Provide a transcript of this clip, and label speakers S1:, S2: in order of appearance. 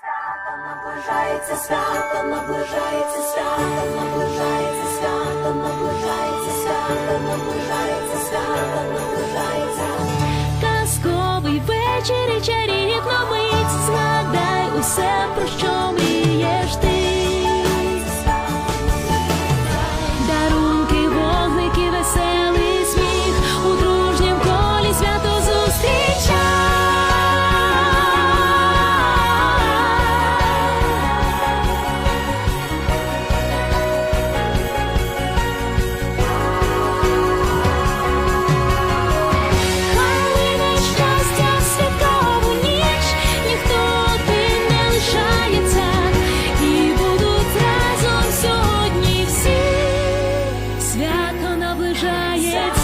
S1: Свято наближається, свято наближається, свято наближається, свято наближається, свято наближається. 上也。